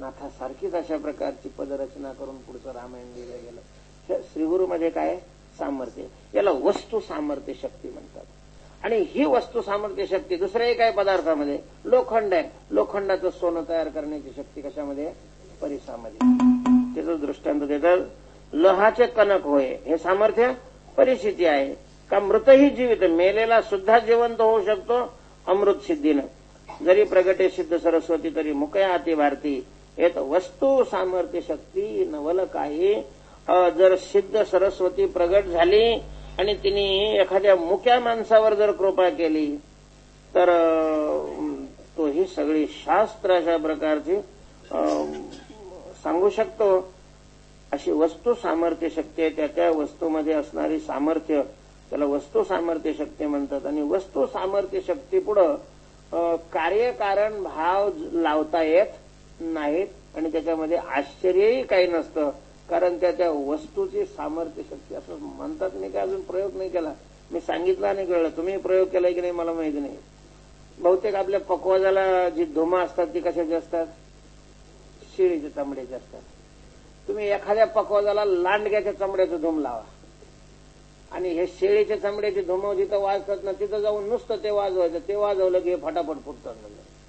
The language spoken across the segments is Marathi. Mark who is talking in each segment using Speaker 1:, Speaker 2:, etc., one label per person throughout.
Speaker 1: नाथासारखीच अशा प्रकारची पदरचना करून पुढचं रामायण लिहिलं गेलं. श्रीगुरु श्रीगुरूमध्ये काय? सामर्थ्य. याला वस्तू सामर्थ्य शक्ती म्हणतात. आणि ही वस्तू सामर्थ्य शक्ती दुसऱ्याही काय पदार्थामध्ये? लोखंड आहे. लोखंडाचं सोनं तयार करण्याची शक्ती कशामध्ये? परिसामध्ये. त्याचं दृष्टांत देतात लोहाचे कनक होय. हे सामर्थ्य परिस्थिती आहे. का मृतही जीवित? मेलेला सुद्धा जिवंत होऊ शकतो अमृत सिद्धीनं. जरी प्रगटे सिद्ध सरस्वती तरी मुकया अति भारती. येत वस्तू सामर्थ्य शक्ती नवल काही जर सिद्ध सरस्वती प्रगट झाली आणि तिने एखाद्या मुक्या माणसावर जर कृपा केली तर तो ही सगळी शास्त्र अशा प्रकारची सांगू शकतो. अशी वस्तू सामर्थ्य शक्ती आहे त्या त्या वस्तूमध्ये असणारी सामर्थ्य त्याला वस्तू सामर्थ्य शक्ती म्हणतात. आणि वस्तू सामर्थ्य शक्ती पुढं कार्यकारण भाव लावता येत नाहीत आणि त्याच्यामध्ये आश्चर्यही काही नसतं. कारण त्या त्या वस्तूची सामर्थ्य शक्ती असं म्हणतात मी काय अजून प्रयोग नाही केला. मी सांगितलं नाही कळलं. तुम्ही प्रयोग केलाय की नाही मला माहिती नाही. बहुतेक आपल्या पकवाजाला जी धुमा असतात ती कशाची असतात? शिळीच्या चमड्याचे असतात. तुम्ही एखाद्या पकवाजाला लांडग्याच्या चमड्याचं धूम लावा. आणि हे शेळीच्या चमड्याची धुमव जिथं वाजतात ना तिथं जाऊन नुसतं ते वाजवायचं. ते वाजवलं की हे फटाफट फुटतात. म्हणजे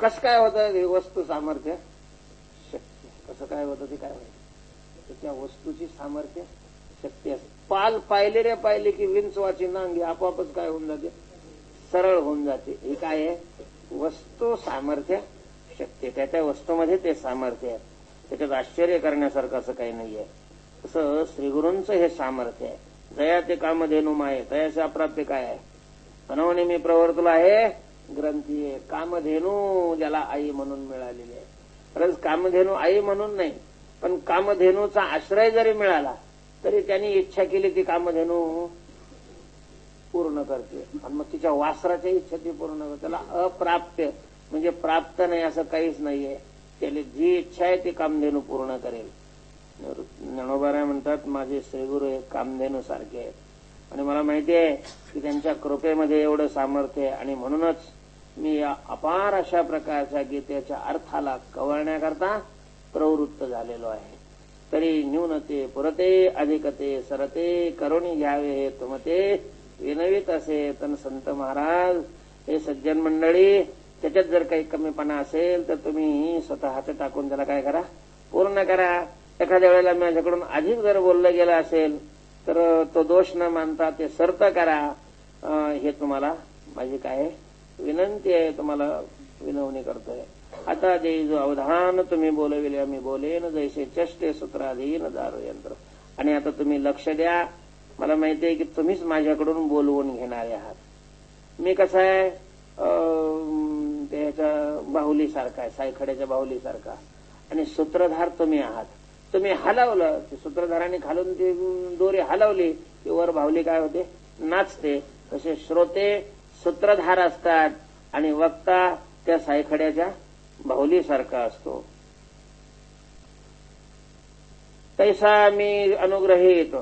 Speaker 1: कसं काय होतं वस्तू सामर्थ्य? शक्ती कसं काय होतं ते काय होतं त्या वस्तूची सामर्थ्य शक्ती असते. पाल पाहिले रे पाहिले की विंचवाची नांगी आपोआपच काय होऊन जाते? सरळ होऊन जाते. हे काय आहे? वस्तू सामर्थ्य शक्ती. त्या त्या वस्तूमध्ये ते सामर्थ्य आहे. त्याच्यात आश्चर्य करण्यासारखं असं काही नाहीये तसं श्रीगुरूंचं हे सामर्थ्य आहे. दया ते कामधेनुमा आहे दयाचे अप्राप्य काय आहे? अनवने मी प्रवर्तला आहे. ग्रंथी आहे. कामधेनू ज्याला आई म्हणून मिळालेली आहे. खरंच कामधेनू आई म्हणून नाही पण कामधेनूचा आश्रय जरी मिळाला तरी त्यांनी इच्छा केली ती कामधेनू पूर्ण करते आणि मग तिच्या वासराच्या इच्छा ती पूर्ण करते त्याला अप्राप्य म्हणजे प्राप्त नाही असं काहीच नाहीये. त्याला जी इच्छा आहे ती कामधेनू पूर्ण करेल. ज्ञानोबाराय म्हणतात माझे श्रीगुरु हे कामधेनू सारखे आहेत. आणि मला माहिती आहे की त्यांच्या कृपेमध्ये एवढं सामर्थ्य आहे. आणि म्हणूनच मी या अपार अशा प्रकारच्या गीतेच्या अर्थाला कवळण्याकरता प्रवृत्त झालेलो आहे. तरी न्यूनते पुरते अधिकते सरते करुणी घ्यावे हे तुमते विनवीत असे तन संत महाराज हे सज्जन मंडळी त्याच्यात जर काही कमीपणा असेल तर तुम्ही स्वतःच टाकून त्याला काय करा? पूर्ण करा. एखाद्या वेळेला माझ्याकडून अधिक जर बोललं गेलं असेल तर तो दोष न मानता ते सर्त करा. हे तुम्हाला माझी काय विनंती आहे तुम्हाला विनवणी करतोय. आता जे जो अवधान तुम्ही बोलविले मी बोलेन जैसे चष्टे सूत्राधीन दारू यंत्र. आणि आता तुम्ही लक्ष द्या. मला माहिती आहे की तुम्हीच माझ्याकडून बोलवून घेणारे आहात. मी कसं आहे? त्याच्या बाहुलीसारखा आहे सायखड्याच्या बाहुलीसारखा. आणि सूत्रधार तुम्ही आहात. तुम्ही हलवलं ते सूत्रधाराने खालून ती दोरी हलवली की वर बाहुली काय होते? नाचते. तसे श्रोते सूत्रधार असतात आणि वक्ता त्या सायखड्याच्या बाहुलीसारखा असतो. तैसा मी अनुग्रहित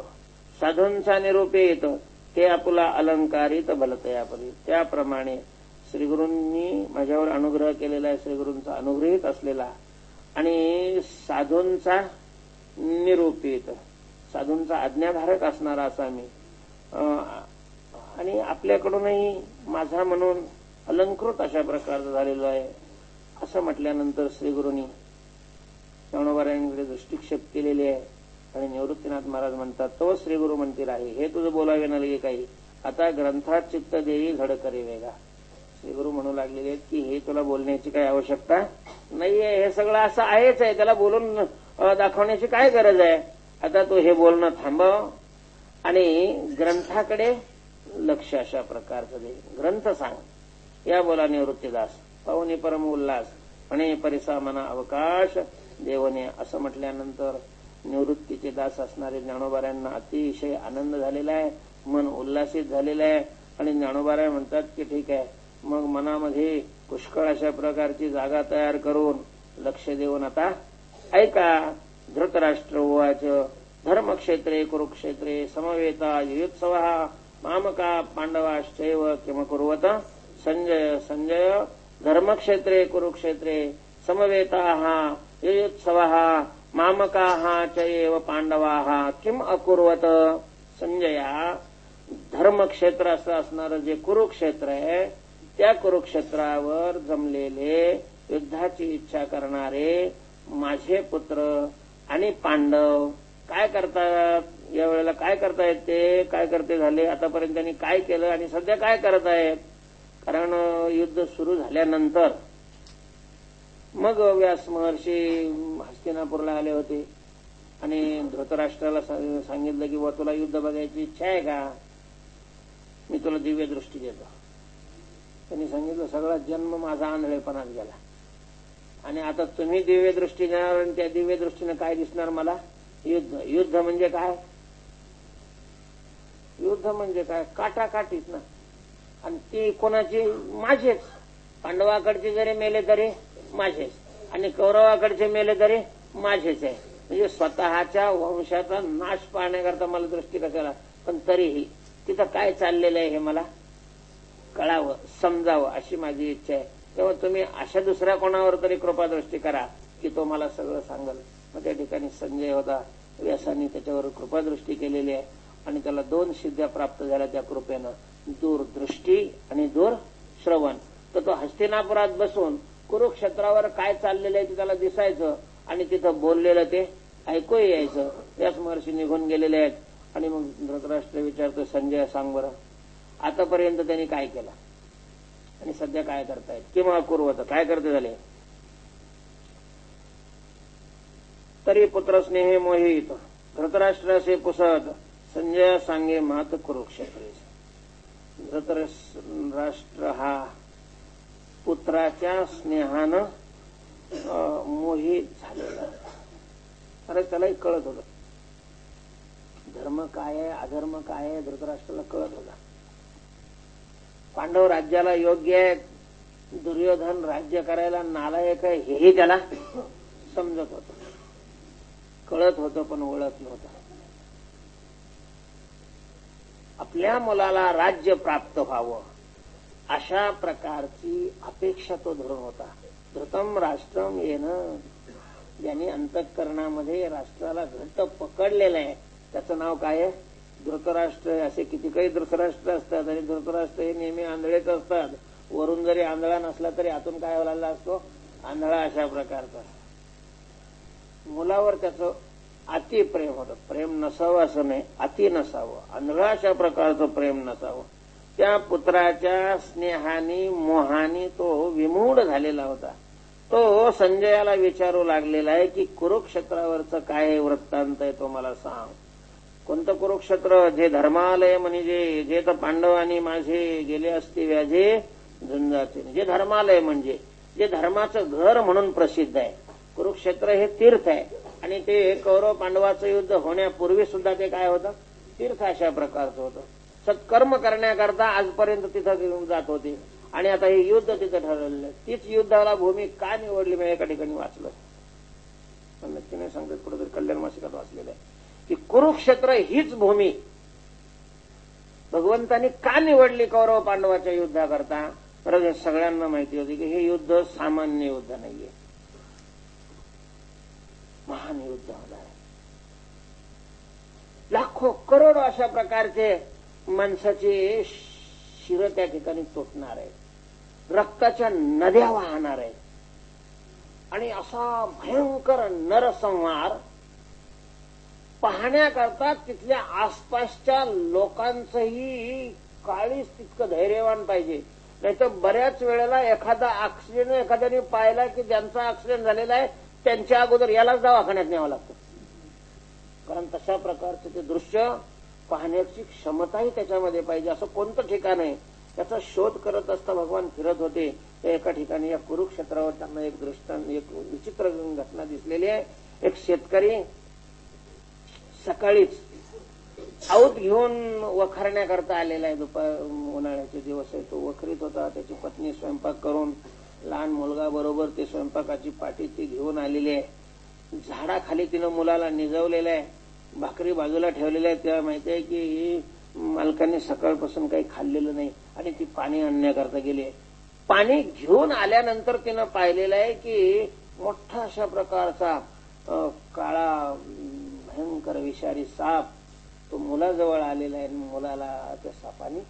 Speaker 1: साधूंचा निरूपित ते आपला अलंकारित भलतयापरी त्याप्रमाणे श्रीगुरूंनी माझ्यावर अनुग्रह केलेला आहे श्रीगुरूंचा अनुग्रहित असलेला. आणि साधूंचा निरूपित साधूंचा आज्ञाधारक असणारा असा मी. आणि आपल्याकडूनही माझा म्हणून अलंकृत अशा प्रकारचं झालेलं आहे. असं म्हटल्यानंतर श्रीगुरूंनी श्रवणोबारायांकडे दृष्टिक्षेप केलेली आहे. आणि निवृत्तीनाथ महाराज म्हणतात तो श्रीगुरु म्हणतील आहे. हे तुझं बोलावे ना लगे काही आता ग्रंथात चित्त देई घड करे वेगा. श्रीगुरु म्हणू लागलेले आहेत की हे तुला बोलण्याची काही आवश्यकता नाहीये. हे सगळं असं आहेच आहे. त्याला बोलून दाखवण्याची काय गरज आहे? आता तू हे बोलणं थांबव. आणि ग्रंथाकडे लक्ष अशा प्रकारचं दे. ग्रंथ सांग. या बोला निवृत्तीदास पाहुणे परम उल्हास म्हणे परिसा मना अवकाश देवने असं म्हटल्यानंतर निवृत्तीचे दास असणारे ज्ञानोबाऱ्यांना अतिशय आनंद झालेला आहे मन उल्हासित झालेलं आहे आणि ज्ञानोबाऱ्या म्हणतात की ठीक आहे मग मनामध्ये पुष्कळ अशा प्रकारची जागा तयार करून लक्ष देऊन आता ऐका. धृतराष्ट्र उवाच धर्मक्षेत्रे कुरुक्षेत्रे समवेता युत्सव मामका पांडवाश्चैव किम कुर्वत संजय संजय धर्मक्षेत्रे कुरुक्षेत्रे समवेता युत्सव मामकाः च एव पांडवा किम अकुर्वत? संजया धर्मक्षेत्र असं असणारं जे कुरुक्षेत्र आहे त्या कुरुक्षेत्रावर जमलेले युद्धाची इच्छा करणारे माझे पुत्र आणि पांडव काय करतात? या वेळेला काय करतायत ते? काय करते झाले? आतापर्यंत त्यांनी काय केलं आणि सध्या काय करत आहेत? कारण युद्ध सुरू झाल्यानंतर मग व्यास महर्षी हस्तिनापूरला आले होते. आणि धृतराष्ट्राला सांगितलं की व तुला युद्ध बघायची इच्छा आहे का? मी तुला दिव्य दृष्टी देतो. त्यांनी सांगितलं सगळा जन्म माझा आंधळेपणात गेला. आणि आता तुम्ही दिव्य दृष्टी देणार आणि त्या दिव्य दृष्टीने काय दिसणार मला? युद्ध. युद्ध म्हणजे काय? युद्ध म्हणजे काय? काटाकाटीत ना. आणि ती कोणाची? माझेच. पांडवाकडचे जरी मेले तरी माझेच. आणि कौरवाकडचे मेले तरी माझेच आहे. म्हणजे स्वतःच्या वंशाचा नाश पाहण्याकरता मला दृष्टी कशाला? पण तरीही तिथं काय चाललेलं आहे हे मला कळावं समजावं अशी माझी इच्छा आहे. तेव्हा तुम्ही अशा दुसऱ्या कोणावर तरी कृपादृष्टी करा की तो मला सगळं सांगल. मग त्या ठिकाणी संजय होता. व्यासांनी त्याच्यावर कृपादृष्टी केलेली आहे. आणि त्याला दोन सिद्ध्या प्राप्त झाल्या त्या कृपेनं. दूरदृष्टी आणि दूर श्रवण. तर तो हस्तिनापुरात बसून कुरुक्षेत्रावर काय चाललेलं आहे ते त्याला दिसायचं आणि तिथं बोललेलं ते ऐकू यायचं. त्याच महर्षी निघून गेलेले आहेत. आणि मग धृतराष्ट्र विचारतो संजय सांग बरं. आतापर्यंत त्यांनी काय केलं? आणि सध्या काय करतायत? किंवा कुरवत काय करते झाले? तरी पुत्रस्नेहे मोहित धृतराष्ट्राचे पुसत संजय सांगे मात कुरुक्षेत्र. धृतराष्ट्र हा पुत्राच्या स्नेहानं मोहित झालेला. अरे त्यालाही कळत होत. धर्म काय आहे अधर्म काय आहे धृतराष्ट्राला कळत होता. पांडव राज्याला योग्य आहे दुर्योधन राज्य करायला नालायक आहे हेही त्याला समजत होत. कळत होतं पण ओळख नव्हतं आपल्या मुलाला राज्य प्राप्त व्हावं. अशा प्रकारची अपेक्षा तो धरून होता. धृतम राष्ट्रम येणं ज्यांनी अंतःकरणामध्ये राष्ट्राला घट्ट पकडलेलं आहे त्याचं नाव काय आहे? धृतराष्ट्र असे किती काही धृतराष्ट्र असतात आणि धृतराष्ट्र हे नेहमी आंधळेच असतात. वरून जरी आंधळा नसला तरी आतून काय व्हायला असतो? आंधळा अशा प्रकारचा. मुलावर त्याचं अति प्रेम होतं. प्रेम नसावं असं नाही अति नसावं. आंधळा अशा प्रकारचं प्रेम नसावं. त्या पुत्राच्या स्नेहानी मोहानी तो विमूढ झालेला होता. तो संजयाला विचारू लागलेला आहे की कुरुक्षेत्रावरचं काय वृत्तांत आहे तो मला सांग. कोणतं कुरुक्षेत्र? जे धर्मालय म्हणजे जे तर पांडव आणि माझे गेले असते व्याजे झुंजाचे. जे धर्मालय म्हणजे जे धर्माचं घर म्हणून प्रसिद्ध आहे. कुरुक्षेत्र हे तीर्थ आहे. आणि ते कौरव पांडवाचं युद्ध होण्यापूर्वी सुद्धा ते काय होतं? तीर्थ अशा प्रकारचं होतं. सत्कर्म करण्याकरता आजपर्यंत तिथं घेऊन जात होती. आणि आता हे युद्ध तिथं ठरवलेलं तीच युद्धाला भूमी का निवडली मी एका ठिकाणी वाचलं. पण नक्की नाही सांगतात कुठेतरी कल्याण मासिकात वाचलेलं आहे. की कुरुक्षेत्र हीच भूमी. भगवंतांनी का निवडली कौरव पांडवाच्या युद्धाकरता? तर सगळ्यांना माहिती होती की हे युद्ध सामान्य युद्ध नाहीये. महान युद्ध होणार आहे लाखो करोडो अशा प्रकारचे माणसाचे शिर त्या ठिकाणी तुटणार आहे रक्ताच्या नद्या वाहणार आहेत. आणि असा भयंकर नरसंहार पाहण्याकरता तिथल्या आसपासच्या लोकांचंही काळीच तितकं धैर्यवान पाहिजे. नाहीतर बऱ्याच वेळेला एखादा ऍक्सिडेंट एखाद्याने पाहिला की ज्यांचा ऍक्सिडेंट झालेला आहे त्यांच्या अगोदर यालाच दवाखान्यात न्यावं लागतं. कारण तशा प्रकारचं ते दृश्य पाहण्याची क्षमताही त्याच्यामध्ये पाहिजे. असं कोणतं ठिकाण आहे? त्याचा शोध करत असता भगवान फिरत होते. एका ठिकाणी या कुरुक्षेत्रावर त्यांना एक दृष्टांत एक विचित्र घटना दिसलेली आहे. एक शेतकरी सकाळीच आऊत घेऊन वखरण्याकरता आलेला आहे. दुपार उन्हाळ्याचे दिवस आहे. तो वखरीत होता. त्याची पत्नी स्वयंपाक करून लहान मुलगा बरोबर ते स्वयंपाकाची पाठी ती घेऊन आलेली आहे. झाडाखाली तिनं मुलाला निजवलेलं आहे. भाकरी बाजूला ठेवलेल्या आहे तेव्हा माहिती आहे की मालकाने सकाळपासून काही खाल्लेलं नाही आणि ती पाणी आणण्याकरता गेली पाणी घेऊन आल्यानंतर तिनं पाहिलेलं आहे की मोठा अशा प्रकारचा काळा भयंकर विषारी साप तो मुलाजवळ आलेला आहे आणि मुलाला त्या सापाने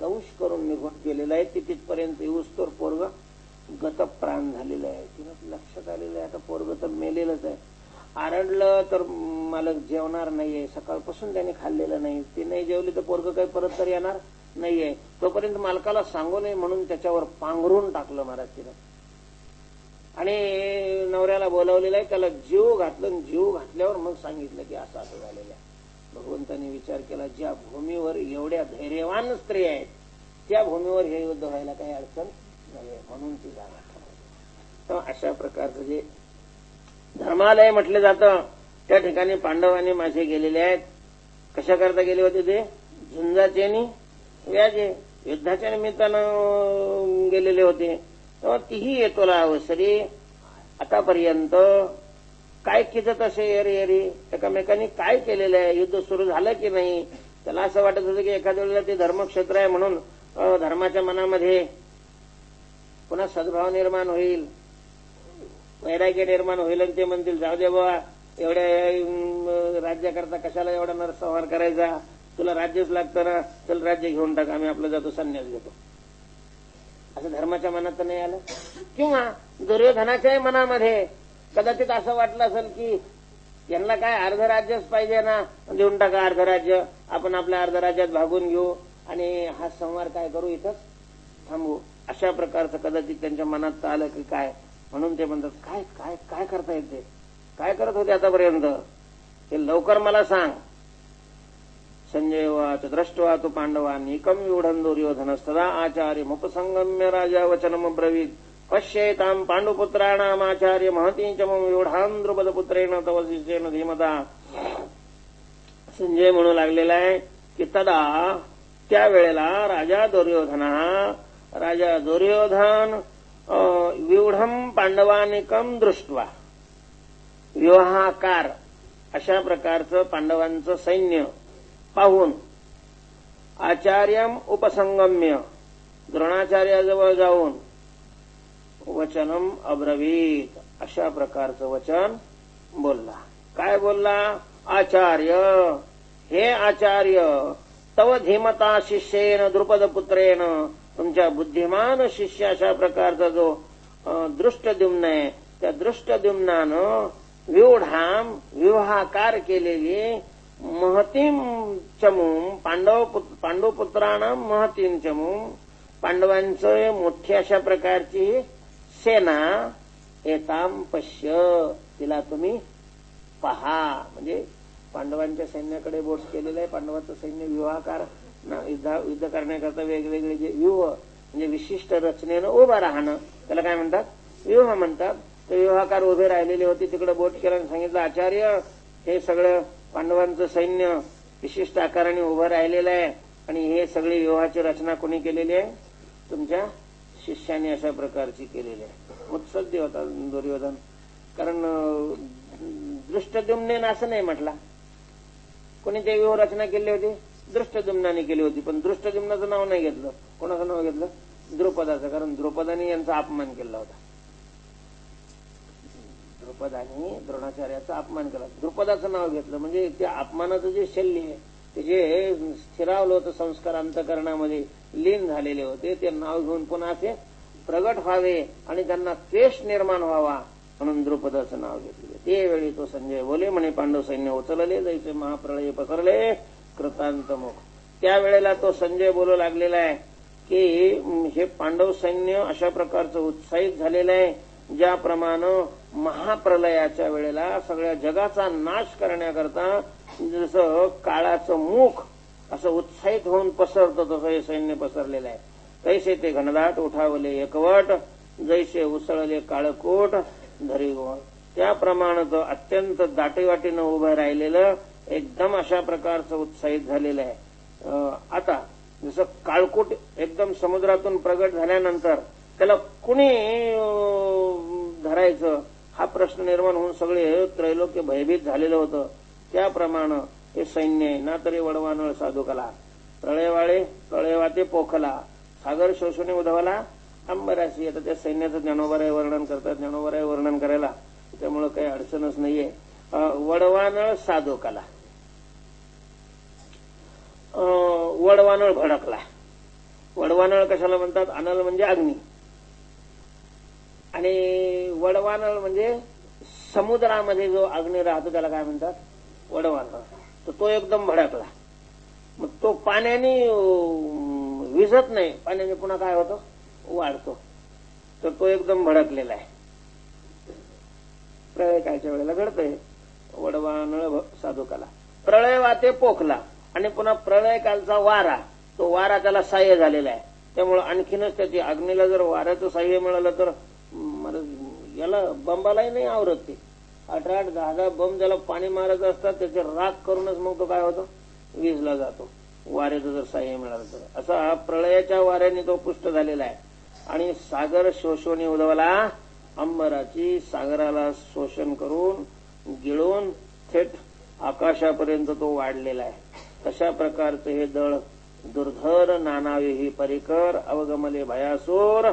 Speaker 1: दंश करून निघून गेलेला आहे. ती तिथपर्यंत येऊस तर पोरग. गत प्राण झालेलं आहे. तिनं लक्षात आलेलं आहे. आता पोरग तर मेलेलंच आहे. आरडलं तर मालक जेवणार नाहीये. सकाळपासून त्याने खाल्लेलं नाही. ती नाही जेवली तर पोरग काही परत तर येणार नाहीये. तोपर्यंत मालकाला सांगू नये म्हणून त्याच्यावर पांघरून टाकलं महाराज तिनं. आणि नवऱ्याला बोलावलेलं आहे. त्याला जीव घातलं आणि जीव घातल्यावर मग सांगितलं की असं असं झालेलं आहे. भगवंतांनी विचार केला ज्या भूमीवर एवढ्या धैर्यवान स्त्री आहेत त्या भूमीवर हे युद्ध व्हायला काही अडचण म्हणून ती जागा अशा प्रकारचं जे धर्मालय म्हटलं जातं त्या ठिकाणी पांडवांनी माझे गेलेले आहेत. कशा करता गेले होते ते? झुंजाचे आणि व्याजे. युद्धाच्या निमित्तानं गेलेले होते. तेव्हा तीही येतोला अवसरी. आतापर्यंत काय किजत असे एरी एरी एकामेकांनी काय केलेलं आहे? युद्ध सुरू झालं की नाही? त्याला असं वाटत होतं की एखाद्या वेळेला ते धर्मक्षेत्र आहे म्हणून धर्माच्या मनामध्ये पुन्हा सद्भाव निर्माण होईल. वैराग्य निर्माण होईल आणि ते म्हणतील जाऊ दे बाबा एवढ्या राज्याकरता कशाला एवढा नरसंहार करायचा? तुला राज्यच लागतं ना चल राज्य घेऊन टाक आम्ही आपलं जातो संन्यास घेतो. असं धर्माच्या मनात तर नाही आलं? किंवा दुर्योधनाच्याही मनामध्ये कदाचित असं वाटलं असेल की यांना काय अर्ध राज्यच पाहिजे ना देऊन टाका अर्ध राज्य आपण आपल्या अर्ध राज्यात भागून घेऊ आणि हा संवार काय करू इथंच थांबू. अशा प्रकारचं कदाचित त्यांच्या मनात आलं की काय? म्हणून ते म्हणतात काय काय काय करता येते काय करत होते आतापर्यंत? ते लवकर मला सांग. संजय वाच दृष्ट्वा तु पांडवान् एकं सदा आचार्य मुपसंगम्य राजा वचनम ब्रवीत। पश्येताम पांडुपुत्राणाम आचार्य मम व्यूढान् द्रुपदपुत्रेण तव शिष्येन धीमता। संजय म्हणू लागलेला आहे की तदा त्यावेळेला राजा दुर्योधना राजा दुर्योधन विवढम पांडवानिकम दृष्ट्वा. विवाहाकार अशा प्रकारचं पांडवांचं सैन्य पाहून आचार्यम उपसंगम्य द्रोणाचार्याजवळ जाऊन वचनम अब्रवीत अशा प्रकारचं वचन बोलला. काय बोलला? आचार्य हे आचार्य तव धीमता शिष्येन द्रुपद पुत्रेन तुमच्या बुद्धिमान शिष्य अशा प्रकारचा जो दृष्टद्युम्न आहे त्या दृष्टद्युम्नानं व्यूढाम विवाहाकार केलेली महतीम चमूम पांडव पुत- महतीम चमूम पांडवांचं मोठी अशा प्रकारची सेना एताम पश्य तिला तुम्ही पहा. म्हणजे पांडवांच्या सैन्याकडे बोट केलेलं आहे पांडवाचं सैन्य विवाहकार युद्ध युद्ध करण्याकरता वेगवेगळे जे व्यूह म्हणजे विशिष्ट रचनेनं उभं राहणं त्याला काय म्हणतात? व्यूह म्हणतात. ते विवाहकार उभे राहिलेले होते तिकडे बोट सांगितलं आचार्य हे सगळं पांडवांचं सैन्य विशिष्ट आकाराने उभं राहिलेलं आहे आणि हे सगळी विवाहाची रचना कोणी केलेली आहे? तुमच्या शिष्याने अशा प्रकारची केलेली आहे. उत्सद्य होता दुर्योधन. कारण अं, दृष्टद्युम्नेन असं नाही म्हटला. कोणी ते व्यूह रचना केली होती? दृष्टद्युम्नाने केली होती पण दृष्टद्युम्नाचं नाव नाही घेतलं. कोणाचं नाव घेतलं? द्रुपदाचं कारण द्रुपदाने यांचा अपमान केला होता. द्रुपदाने द्रोणाचार्याचा अपमान केला. द्रुपदाचं नाव घेतलं म्हणजे त्या अपमानाचं जे शल्य आहे ते जे स्थिरावलं होतं संस्कार अंतकरणामध्ये लीन झालेले होते ते नाव घेऊन पुन्हा असे? प्रगट व्हावे आणि त्यांना द्वेष निर्माण व्हावा म्हणून द्रुपदाचं नाव घेतले. ते वेळी तो संजय बोले म्हणे पांडव सैन्य उचलले जैसे महाप्रळय पसरले. कृतांतमुख त्यावेळेला तो संजय बोलू लागलेला आहे की हे पांडव सैन्य अशा प्रकारचं उत्साहित झालेलं आहे ज्याप्रमाणे महाप्रलयाच्या वेळेला सगळ्या जगाचा नाश करण्याकरता जसं काळाचं मुख असं उत्साहित होऊन पसरतं तसं हे सैन्य पसरलेलं आहे. तैसे ते घनदाट उठावले एकवट जैसे उसळले काळकोट धरी त्याप्रमाणे तो अत्यंत दाटीवाटीनं उभं राहिलेलं एकदम अशा प्रकारचं उत्साहित झालेलं आहे. आता जसं काळकूट एकदम समुद्रातून प्रगट झाल्यानंतर त्याला कुणी धरायचं? हा प्रश्न निर्माण होऊन सगळे त्रैलोक्य भयभीत झालेलं होतं. त्याप्रमाणे हे सैन्य ना तरी वडवानळ साधुकला तळेवाळे तळेवाते पोखला सागर शोषणे उधवला अंबराशी आता त्या सैन्याचं ज्ञानोबराय वर्णन करतात. ज्ञानोबराय वर्णन करायला त्यामुळं काही अडचणच नाहीये. अं, वडवानळ साधोकाला. वडवानळ भडकला. वडवानळ कशाला म्हणतात? अनल म्हणजे अग्नी. आणि वडवानळ म्हणजे समुद्रामध्ये जो अग्नी राहतो त्याला काय म्हणतात? वडवानळ. तर तो एकदम भडकला. मग तो पाण्याने अं, विझत नाही. पाण्याने पुन्हा काय होतो? वाढतो. तर तो एकदम भडकलेला आहे. प्रळय कायच्या वेळेला घडतंय. वडवानळ भ- साधुकाला प्रळय वाते पोखला. आणि पुन्हा प्रळय कालचा वारा तो वारा त्याला साह्य झालेला आहे. त्यामुळे आणखीनच त्याची अग्नीला जर वाऱ्याचं सहाय्य मिळालं तर याला बंबालाही नाही आवरत ते. अठरा आठ दहा दहा बंब ज्याला पाणी मारत असतात त्याचे राख करूनच मग तो काय होतो? वीजला जातो. वाऱ्याचं जर साह्य मिळालं तर. असा हा प्रळयाच्या वाऱ्याने तो पुष्ट झालेला आहे. आणि सागर शोषणी उदवला अंबराची सागराला शोषण करून गिळून थेट आकाशापर्यंत तो वाढलेला आहे. तशा प्रकारचं हे दळ दुर्धर नानावेही परिकर अवगमले भयासूर.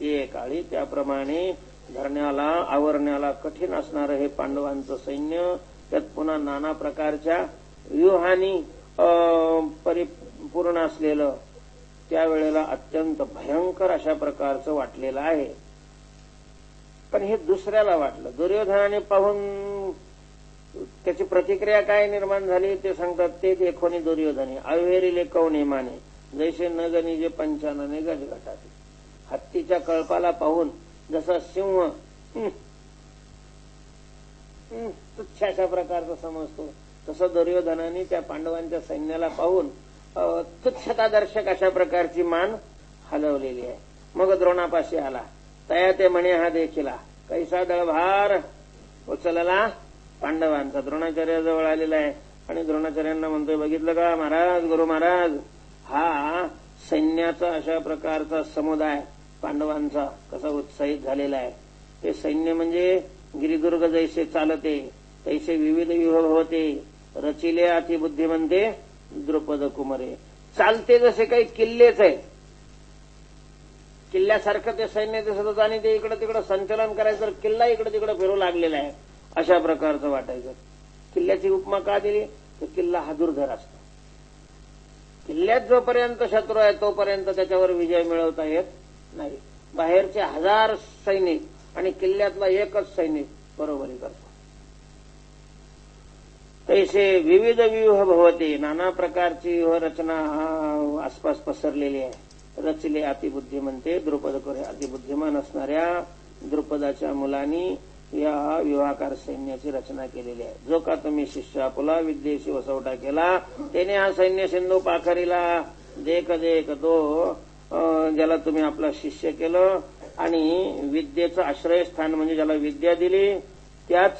Speaker 1: ते काळी त्याप्रमाणे धरण्याला आवरण्याला कठीण असणारं हे पांडवांचं सैन्य त्यात पुन्हा नाना प्रकारच्या व्यूहानी अं, परिपूर्ण असलेलं त्यावेळेला अत्यंत भयंकर अशा प्रकारचं वाटलेलं आहे. पण हे दुसऱ्याला वाटलं. दुर्योधनाने पाहून त्याची प्रतिक्रिया काय निर्माण झाली ते सांगतात ते देखोनी दुर्योधने अवेरिले कवणे माने. जैसे न जे पंचानने गजगटाचे हत्तीच्या कळपाला पाहून जसा सिंह तुच्छाशा अशा प्रकारचा समजतो तसं दुर्योधनाने त्या पांडवांच्या सैन्याला पाहून तुच्छता तुच्छतादर्शक अशा प्रकारची मान हलवलेली आहे. मग द्रोणापाशी आला. तया ते म्हणे हा देखिला कैसा दळभार उचलला पांडवांचा द्रोणाचार्याजवळ आलेला आहे. आणि द्रोणाचार्यांना म्हणतोय बघितलं का महाराज गुरु महाराज? हा सैन्याचा अशा प्रकारचा समुदाय पांडवांचा कसा उत्साहित झालेला आहे. हे सैन्य म्हणजे गिरिदुर्ग जैसे चालते तैसे विविध विभव होते. रचिले अतिबुद्धी म्हणते द्रुपद कुमारे. चालते जसे काही किल्लेच आहेत. किल्ल्यासारखं ते सैन्य दिसत होतं आणि ते इकडं तिकडं संचलन करायचं तर किल्ला इकडे तिकडे फिरू लागलेला आहे. अशा प्रकारचं वाटायचं. किल्ल्याची उपमा का दिली? तर किल्ला हा दुर्धर असतो. किल्ल्यात जोपर्यंत शत्रू आहे तोपर्यंत त्याच्यावर विजय मिळवता येत नाही. बाहेरचे हजार सैनिक आणि किल्ल्यातला एकच सैनिक बरोबरी करतो. तैसे विविध व्यूह भवते. नाना प्रकारची व्यूहरचना हा आसपास पसरलेली आहे. रचले अतिबुद्धिमंते द्रुपद अतिबुद्धिमान असणाऱ्या द्रुपदाच्या मुलांनी या विवाहकार सैन्याची रचना केलेली आहे. जो का तुम्ही शिष्य आपला विद्येशी वसवटा केला त्याने हा सैन्य सिंधू पाखरीला देख देख तो ज्याला तुम्ही आपला शिष्य केलं आणि विद्येचं आश्रयस्थान म्हणजे ज्याला विद्या दिली त्याच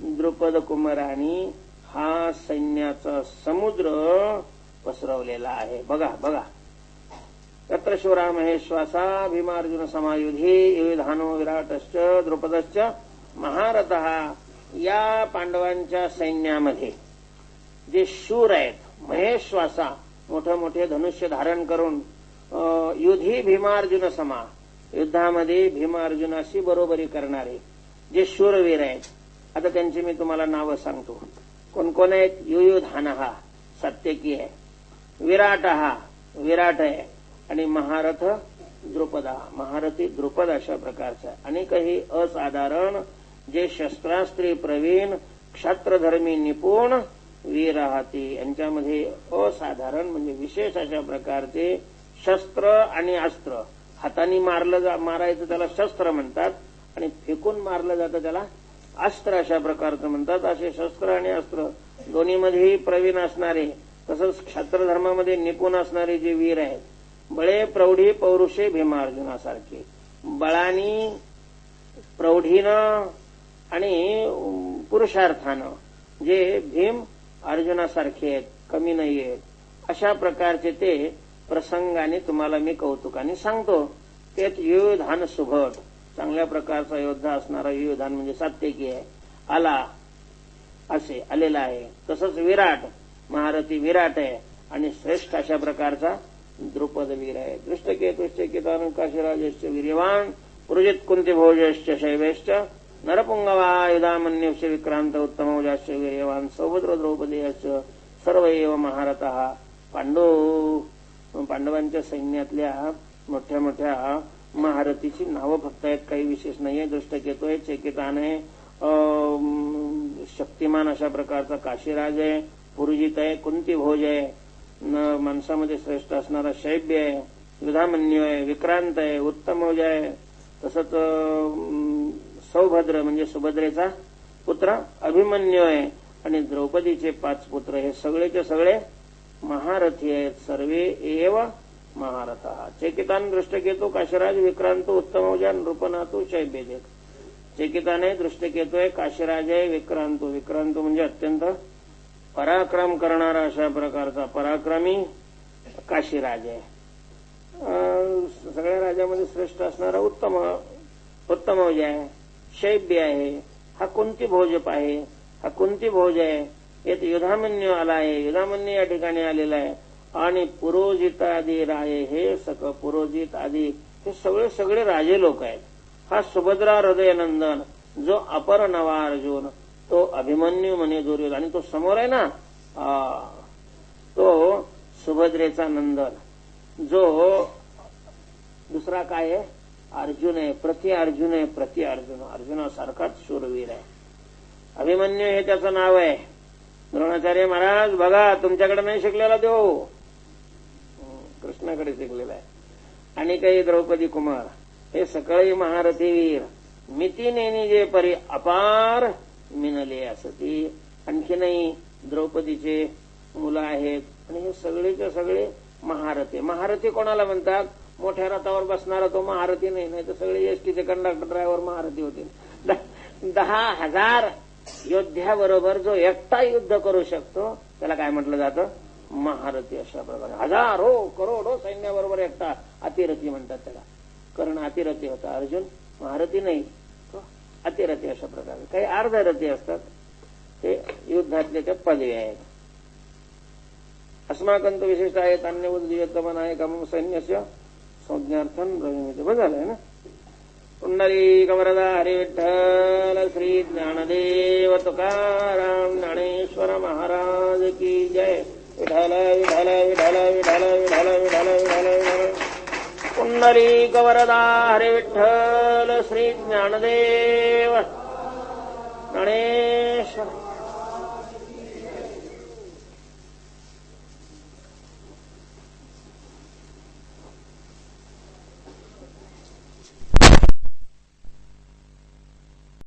Speaker 1: द्रुपद कुमारांनी हा सैन्याचा समुद्र पसरवलेला आहे. बघा बघा. तत्र शिवरामहेश्वासा भीमार्जुन समायुधी युधानो विराटश्च द्रुपदश्च महारथ या पांडवांच्या सैन्यामध्ये जे शूर आहेत महेश्वासा मोठे मोठे धनुष्य धारण करून युधी भीमार्जुन समा युद्धामध्ये भीमार्जुनाशी बरोबरी करणारे जे शूरवीर आहेत आता त्यांची मी तुम्हाला नावं सांगतो. कोण कोण आहेत? युयुधान हा सत्यकी आहे विराट हा विराट आहे आणि महारथ द्रुपदा. महारथी द्रुपद अशा प्रकारचा आणि काही असाधारण जे शस्त्रास्त्री प्रवीण क्षत्रधर्मी निपुण वीर हाती यांच्यामध्ये असाधारण म्हणजे विशेष अशा प्रकारचे शस्त्र आणि अस्त्र. हाताने मारलं जा मारायचं त्याला शस्त्र म्हणतात आणि फेकून मारलं जातं त्याला अस्त्र अशा प्रकारचं म्हणतात. असे शस्त्र आणि अस्त्र दोन्हीमध्येही प्रवीण असणारे तसंच क्षत्रधर्मामध्ये निपुण असणारे जे वीर आहेत बळे प्रौढी पौरुषे भीमार्जुनासारखे. बळानी प्रौढीनं आणि पुरुषार्थानं जे भीम अर्जुनासारखे आहेत कमी नाही आहेत अशा प्रकारचे ते प्रसंगाने तुम्हाला मी कौतुकाने सांगतो. तेच युयुधान सुभट चांगल्या प्रकारचा योद्धा असणारा युयुधान म्हणजे सात्यकी आहे. आला असे आलेला आहे. तसंच विराट महारथी विराट आहे. आणि श्रेष्ठ अशा प्रकारचा द्रुपदवीर आहे. दृष्टकेतुश्च केतान काशीराजश्च वीर्यवान पुरुजित कुंती भोजश्च शैवेश्च नरपुंगवा युधामन्युश्च विक्रांत उत्तमौजाश्च वीर्यवान सौभद्र द्रौपदेयश्च सर्व एव महारथ पांडव पांडवांच्या सैन्यातल्या मोठ्या मोठ्या महारथीची नावं फक्त आहेत काही विशेष नाहीये दृष्टकेतू आहे चेकितान आहे. अं, शक्तिमान अशा प्रकारचा काशीराज आहे पुरुजित आहे कुंती भोज आहे. न माणसामध्ये श्रेष्ठ असणारा शैब्य आहे युधामन्यू आहे विक्रांत आहे उत्तमोज आहे. तसंच सौभद्र म्हणजे सुभद्रेचा पुत्र अभिमन्यू आहे आणि द्रौपदीचे पाच पुत्र हे सगळेचे सगळे महारथी आहेत. सर्वे एव महारथ. चेकितान दृष्टकेतू काशीराज विक्रांत उत्तमौजा नृपनाथू शैब्य चेकिताने दृष्टकेतू आहे काशीराज आहे विक्रांतो. विक्रांतो म्हणजे अत्यंत पराक्रम करणारा अशा प्रकारचा पराक्रमी काशीराज. आहे सगळ्या राजामध्ये श्रेष्ठ असणारा उत्तम उत्तमौजा आहे. शैब्य आहे हा कोणती भोजप आहे हा कोणती भोज आहे? येथे युधामन्यू आला आहे युधामन्यू या ठिकाणी आलेला आहे. आणि पुरोजित आदी राजे हे सक पुरोजित आदी हे सगळे सगळे राजे लोक आहेत. हा सुभद्रा हृदयनंदन जो अपर नवा अर्जुन तो अभिमन्यू म्हणे दुर्योधन. आणि तो समोर आहे ना? आ, तो सुभद्रेचा नंदन. जो दुसरा काय आहे? अर्जुन आहे प्रति अर्जुन आहे प्रति अर्जुन. अर्जुनासारखाच शूरवीर आहे. अभिमन्यू हे त्याचं नाव आहे. द्रोणाचार्य महाराज बघा तुमच्याकडे नाही शिकलेला देव कृष्णाकडे शिकलेला आहे. आणि काही द्रौपदी कुमार. हे सकाळी महारथीवीर मिती नेनी जे परी अपार मिनले असती. आणखीनही द्रौपदीचे मुलं आहेत. आणि हे सगळेचे सगळे महारथी. महारथी कोणाला म्हणतात? मोठ्या रथावर बसणारा तो महारथी नाही नाही तर सगळे एसटीचे कंडक्टर ड्रायव्हर महारथी होते दहा हजार योद्ध्याबरोबर जो एकटा युद्ध करू शकतो त्याला काय म्हटलं जातं? महारथी अशा प्रकारे. हजारो करोडो सैन्याबरोबर एकटा अतिरथी म्हणतात त्याला. कर्ण अतिरथी होता अर्जुन महारथी नाही. अतिरथी अशा प्रकारे. काही अर्धरथी असतात ते युद्धातले त्या पदवी आहेत. अस्माकं तु विशिष्ट आहेत अन्य उद्योगमन आहे का मग सैन्यस्य? संज्ञार्थन रविमिती बरं झालंय ना? पुंडली कमरदा हरे विठ्ठल श्री ज्ञानदेव तुकाराम ज्ञानेश्वर महाराज की जय। विठाल विठाल विठाल विठाल विठाल विठाल विठाल विठाल पुंडली कवरदा हरे विठ्ठल श्री ज्ञानदेव। ज्ञानेश्वर।